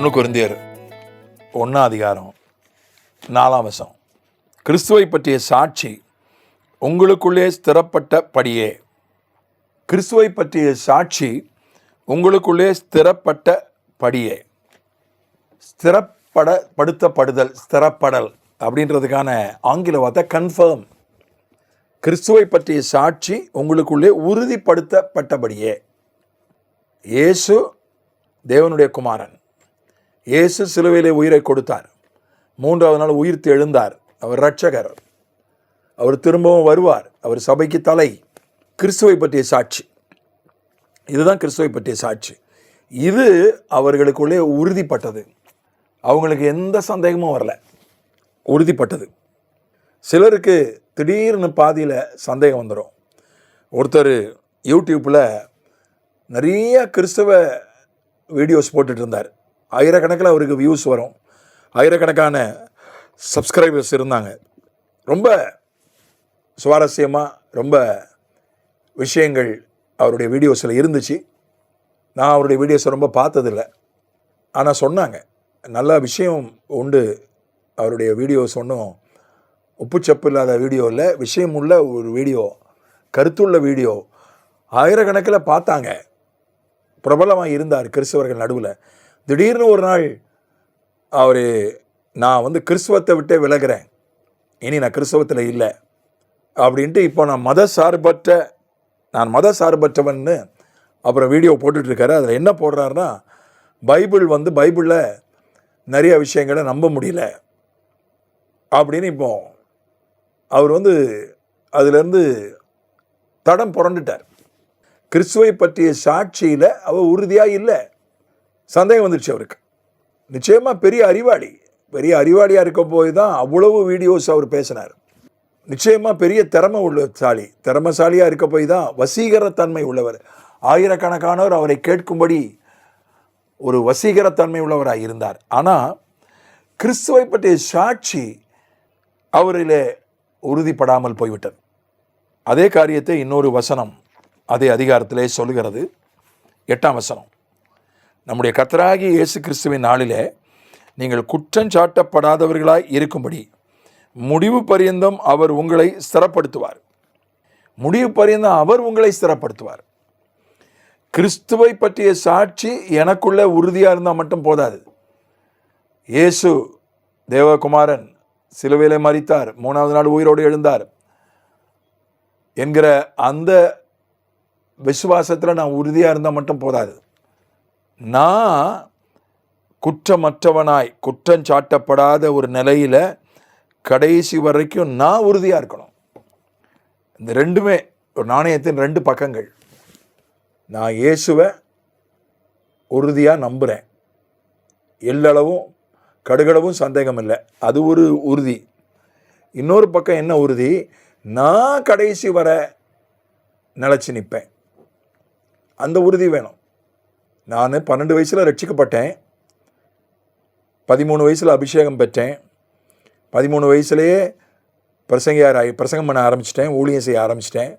ஒன்று குருந்தியர் ஒன்றாம் அதிகாரம் நாலாம் வசம் கிறிஸ்துவை பற்றிய சாட்சி உங்களுக்குள்ளே ஸ்திரப்பட்ட படியே கிறிஸ்துவை பற்றிய சாட்சி உங்களுக்குள்ளே ஸ்திரப்பட்ட படியே ஸ்திரப்பட படுத்தப்படுதல் ஸ்திரப்படல் அப்படின்றதுக்கான ஆங்கில வார்த்தை கன்ஃபார்ம் கிறிஸ்துவை பற்றிய சாட்சி உங்களுக்குள்ளே உறுதிப்படுத்தப்பட்டபடியே. இயேசு தேவனுடைய குமாரன். இயேசு சிலுவையிலே உயிரை கொடுத்தார். மூன்றாவது நாள் உயிர்த்து எழுந்தார். அவர் இரட்சகர். அவர் திரும்பவும் வருவார். அவர் சபைக்கு தலை. கிறிஸ்துவை பற்றிய சாட்சி. இதுதான் கிறிஸ்துவை பற்றிய சாட்சி. இது அவர்களுக்குள்ளே உறுதிப்பட்டது. அவங்களுக்கு எந்த சந்தேகமும் வரல. உறுதிப்பட்டது. சிலருக்கு திடீர்னு பாதியில் சந்தேகம் வந்துடும் ஒருத்தர் யூடியூப்பில் நிறைய கிறிஸ்தவ வீடியோஸ் போட்டுட்டு இருந்தார். ஆயிரக்கணக்கில் அவருக்கு வியூஸ் வரும். ஆயிரக்கணக்கான சப்ஸ்கிரைபர்ஸ் இருந்தாங்க. ரொம்ப சுவாரஸ்யமாக ரொம்ப விஷயங்கள் அவருடைய வீடியோஸில் இருந்துச்சு. நான் அவருடைய வீடியோஸை ரொம்ப பார்த்ததில்ல. ஆனால் சொன்னாங்க. நல்ல விஷயம் உண்டு. அவருடைய வீடியோஸ் ஒன்றும் உப்புச்சப்பு இல்லாத வீடியோ இல்லை. விஷயம் உள்ள ஒரு வீடியோ கருத்துள்ள வீடியோ ஆயிரக்கணக்கில் பார்த்தாங்க. பிரபலமாக இருந்தார் கிறிஸ்தவர்கள் நடுவில். திடீர்னு ஒரு நாள் அவர் நான் வந்து கிறிஸ்துவத்தை விட்டே விலகிறேன். இனி நான் கிறிஸ்தவத்தில் இல்லை. அப்படின்ட்டு இப்போ நான் மத சார்பற்ற நான் மத சார்பற்றவன்னு அப்புறம் வீடியோ போட்டுட்ருக்காரு. அதில் என்ன போடுறாருன்னா பைபிள் வந்து பைபிளில் நிறைய விஷயங்களை நம்ப முடியல. அப்படின்னு இப்போ அவர் வந்து அதுலேருந்து தடம் புரண்டுட்டார். கிறிஸ்துவை பற்றிய சாட்சியில் அவர் உறுதியாக இல்லை. சந்தேகம் வந்துடுச்சு அவருக்கு. நிச்சயமாக பெரிய அறிவாளி. பெரிய அறிவாளியாக இருக்க போய் தான் அவ்வளவு வீடியோஸ் அவர் பேசினார். நிச்சயமாக பெரிய திறமை உள்ள சாலி திறமசாலியாக இருக்க போய் தான் வசீகரத்தன்மை உள்ளவர். ஆயிரக்கணக்கானவர் அவரை கேட்கும்படி ஒரு வசீகரத்தன்மை உள்ளவராக இருந்தார். ஆனால் கிறிஸ்துவை பற்றிய சாட்சி அவரிலே உறுதிப்படாமல் போய்விட்டது. அதே காரியத்தை இன்னொரு வசனம் அதே அதிகாரத்திலே சொல்லுகிறது. எட்டாம் வசனம். நம்முடைய கர்த்தராகிய இயேசு கிறிஸ்துவின் நாளிலே நீங்கள் குற்றஞ்சாட்டப்படாதவர்களாய் இருக்கும்படி முடிவு பரியந்தம் அவர் உங்களை ஸ்திரப்படுத்துவார். முடிவு பரியந்தம் அவர் உங்களை ஸ்திரப்படுத்துவார். கிறிஸ்துவை பற்றிய சாட்சி எனக்குள்ள உறுதியாக இருந்தால் மட்டும் போதாது. இயேசு தேவகுமாரன் சிலுவையிலே மறித்தார் மூணாவது நாள் உயிரோடு எழுந்தார். என்கிற அந்த விசுவாசத்தில் நான் உறுதியாக இருந்தால் மட்டும் போதாது. நான் குற்றமற்றவனாய் குற்றம் சாட்டப்படாத ஒரு நிலையில் கடைசி வரைக்கும் நான் உறுதியாக இருக்கணும். இந்த ரெண்டுமே ஒரு நாணயத்தின் ரெண்டு பக்கங்கள். நான் இயேசுவை உறுதியாக நம்புகிறேன் எல்லளவும் கடுகளவும் சந்தேகம் இல்லை அது ஒரு உறுதி. இன்னொரு பக்கம் என்ன உறுதி? நான் கடைசி வர நிலச்சி நிற்பேன். அந்த உறுதி வேணும். நான் பன்னெண்டு வயசில் ரட்சிக்கப்பட்டேன். பதிமூணு வயசில் அபிஷேகம் பெற்றேன். பதிமூணு வயசுலேயே பிரசங்கியாராகி பிரசங்கம் பண்ண ஆரம்பிச்சிட்டேன் ஊழியம் செய்ய ஆரம்பிச்சிட்டேன்.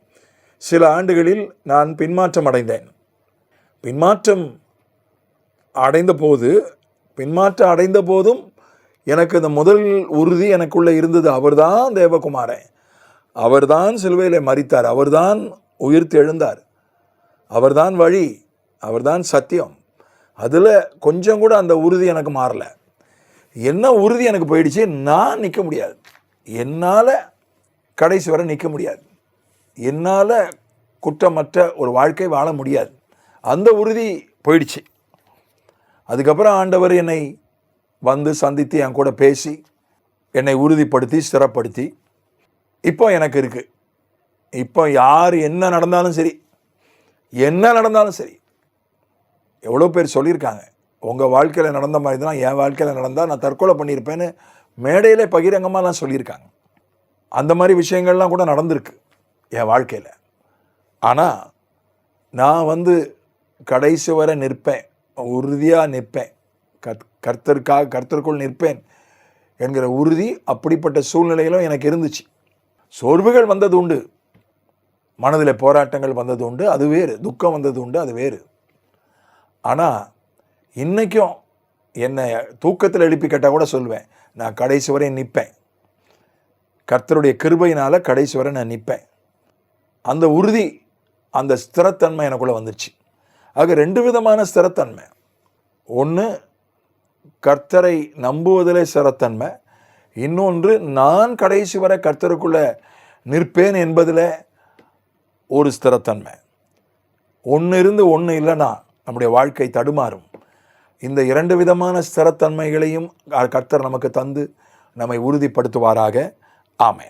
சில ஆண்டுகளில் நான் பின்மாற்றம் அடைந்தேன். பின்மாற்றம் அடைந்த போது பின்மாற்றம் அடைந்த போதும் எனக்கு இந்த முதல் உறுதி எனக்குள்ளே இருந்தது. அவர்தான் தேவகுமாரன். அவர்தான் சிலுவையில் மறித்தார் அவர்தான் உயிர்த்து எழுந்தார் அவர்தான் வழி. அவர்தான் சத்தியம். அதில் கொஞ்சம் கூட அந்த உறுதி எனக்கு மாறல. என்ன உறுதி எனக்கு போயிடுச்சு? நான் நிற்க முடியாது. என்னால் கடைசி வரை நிற்க முடியாது. என்னால் குற்றமற்ற ஒரு வாழ்க்கை வாழ முடியாது. அந்த உறுதி போயிடுச்சு. அதுக்கப்புறம் ஆண்டவர் என்னை வந்து சந்தித்து என் கூட பேசி என்னை உறுதிப்படுத்தி ஸ்திரப்படுத்தி இப்போ எனக்கு இருக்குது இப்போ யார் என்ன நடந்தாலும் சரி என்ன நடந்தாலும் சரி எவ்வளோ பேர் சொல்லியிருக்காங்க உங்கள் வாழ்க்கையில் நடந்த மாதிரி தான் என் வாழ்க்கையில் நடந்தால் நான் தற்கொலை பண்ணியிருப்பேன்னு மேடையிலே பகிரங்கமாகலாம் சொல்லியிருக்காங்க. அந்த மாதிரி விஷயங்கள்லாம் கூட நடந்திருக்கு என் வாழ்க்கையில். ஆனால் நான் வந்து கடைசி வரை நிற்பேன் உறுதியாக நிற்பேன். கத் கர்த்தருக்காக கர்த்தருக்குள் நிற்பேன் என்கிற உறுதி அப்படிப்பட்ட சூழ்நிலையிலும் எனக்கு இருந்துச்சு. சோர்வுகள் வந்தது உண்டு. மனதில் போராட்டங்கள் வந்தது உண்டு. அது வேறு. துக்கம் வந்தது உண்டு. அது வேறு. ஆனால் இன்றைக்கும் என்னை தூக்கத்தில் எழுப்பி கேட்டால் கூட சொல்லுவேன் நான் கடைசி வரை நிற்பேன் கர்த்தருடைய கிருபையினால் கடைசி வரை நான் நிற்பேன் அந்த உறுதி அந்த ஸ்திரத்தன்மை எனக்குள்ளே வந்துருச்சு. ஆக ரெண்டு விதமான ஸ்திரத்தன்மை. ஒன்று கர்த்தரை நம்புவதிலே ஸ்திரத்தன்மை. இன்னொன்று நான் கடைசி வரை கர்த்தருக்குள்ளே நிற்பேன் என்பதில் ஒரு ஸ்திரத்தன்மை. ஒன்று இருந்து ஒன்று இல்லைன்னா நம்முடைய வாழ்க்கை தடுமாறும். இந்த இரண்டு விதமான ஸ்திரத்தன்மைகளையும் கர்த்தர் நமக்கு தந்து நம்மை உறுதிப்படுத்துவாராக. ஆமை